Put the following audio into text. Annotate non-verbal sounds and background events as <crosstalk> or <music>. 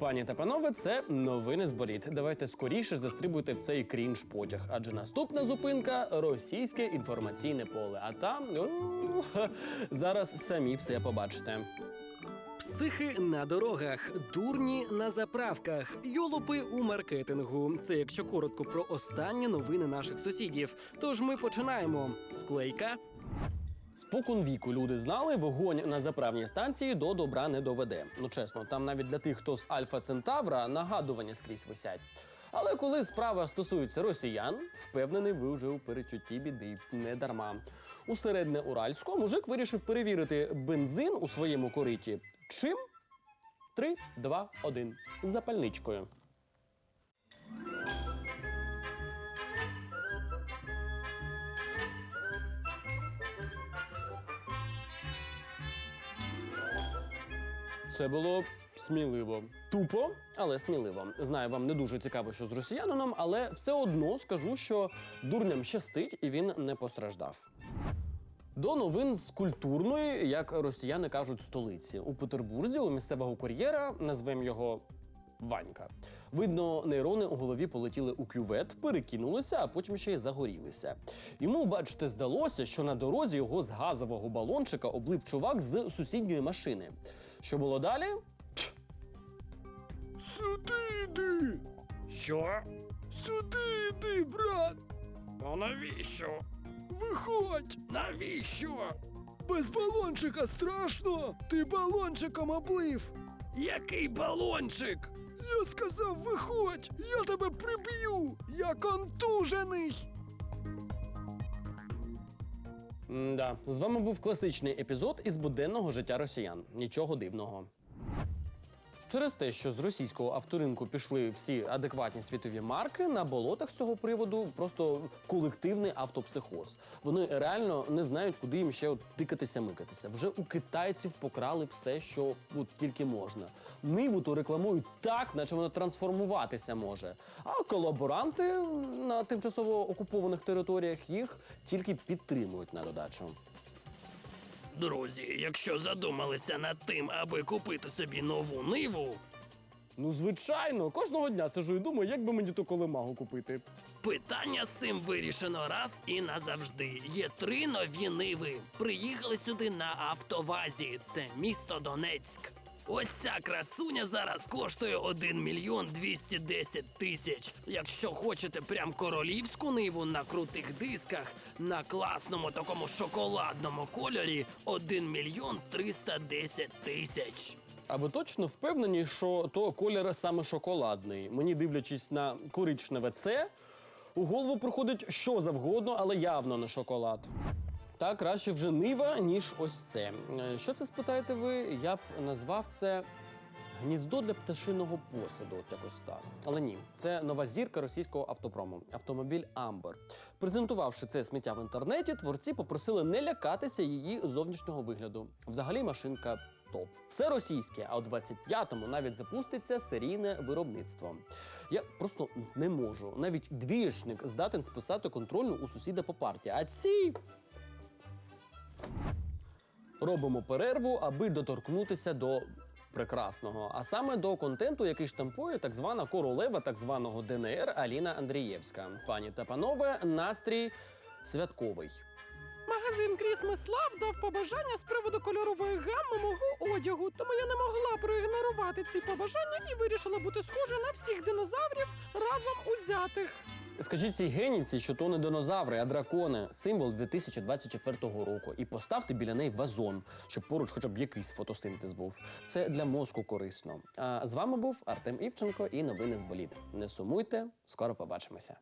Пані та панове, це новини з боліт. Давайте скоріше застрибуйте в цей крінж потяг, адже наступна зупинка російське інформаційне поле. А там у, <laughs> зараз самі все побачите. Психи на дорогах, дурні на заправках, йолопи у маркетингу. Це якщо коротко про останні новини наших сусідів. Тож ми починаємо. Склейка. Спокон віку люди знали, вогонь на заправній станції до добра не доведе. Ну чесно, там навіть для тих, хто з Альфа Центавра, нагадування скрізь висять. Але коли справа стосується росіян, впевнений, ви вже у перечутті біди не дарма. У середне Уральську мужик вирішив перевірити бензин у своєму кориті. Чим? 3, 2, 1. Запальничкою. Це було сміливо. Тупо, але сміливо. Знаю, вам не дуже цікаво, що з росіянином, але все одно скажу, що дурням щастить і він не постраждав. До новин з культурної, як росіяни кажуть, столиці. У Петербурзі у місцевого кур'єра, назвемо його Ванька. Видно, нейрони у голові полетіли у кювет, перекинулися, а потім ще й загорілися. Йому, бачите, здалося, що на дорозі його з газового балончика облив чувак з сусідньої машини. Що було далі? Сюди йди! Що? Сюди йди, брат! А навіщо? Виходь! Навіщо? Без балончика страшно! Ти балончиком облив! Який балончик? Я сказав, виходь! Я тебе приб'ю! Я контужений! Да, з вами був класичний епізод із буденного життя росіян. Нічого дивного. Через те, що з російського авторинку пішли всі адекватні світові марки, на болотах з цього приводу просто колективний автопсихоз. Вони реально не знають, куди їм ще тикатися, микатися. Вже у китайців покрали все, що от, тільки можна. Ниву то рекламують так, наче вона трансформуватися може. А колаборанти на тимчасово окупованих територіях їх тільки підтримують на додачу. Друзі, якщо задумалися над тим, аби купити собі нову ниву, Ну, звичайно, кожного дня сижу і думаю, як би мені ту колемагу купити. питання з цим вирішено раз і назавжди. Є три нові ниви. Приїхали сюди на автовазі. Це місто Донецьк. Ось ця красуня зараз коштує 1 мільйон 210 тисяч. Якщо хочете прям королівську ниву на крутих дисках, на класному такому шоколадному кольорі 1 мільйон 310 тисяч. А ви точно впевнені, що то колір саме шоколадний? Мені дивлячись на коричневе це, у голову приходить що завгодно, але явно не шоколад. Та краще вже нива, ніж ось це. Е, Що це спитаєте ви? Я б назвав це гніздо для пташиного посаду, от якось так. Але ні, це нова зірка російського автопрому автомобіль Амбер. Презентувавши це сміття в інтернеті, творці попросили не лякатися її зовнішнього вигляду. Взагалі, машинка. Топ. Все російське, а у 25-му навіть запуститься серійне виробництво. Я просто не можу. Навіть двієчник здатен списати контрольну у сусіда по партії. А ці робимо перерву, аби доторкнутися до прекрасного, а саме до контенту, який штампує так звана королева так званого ДНР Аліна Андрієвська. Пані та панове, настрій святковий. Магазин Christmas Love дав побажання з приводу кольорової гамми мого одягу, тому я не могла проігнорувати ці побажання і вирішила бути схожою на всіх динозаврів разом узятих. Скажіть цій геніці, що то не динозаври, а дракони, символ 2024 року. І поставте біля неї вазон, щоб поруч хоча б якийсь фотосинтез був. Це для мозку корисно. А з вами був Артем Івченко і новини з боліт. Не сумуйте, скоро побачимося.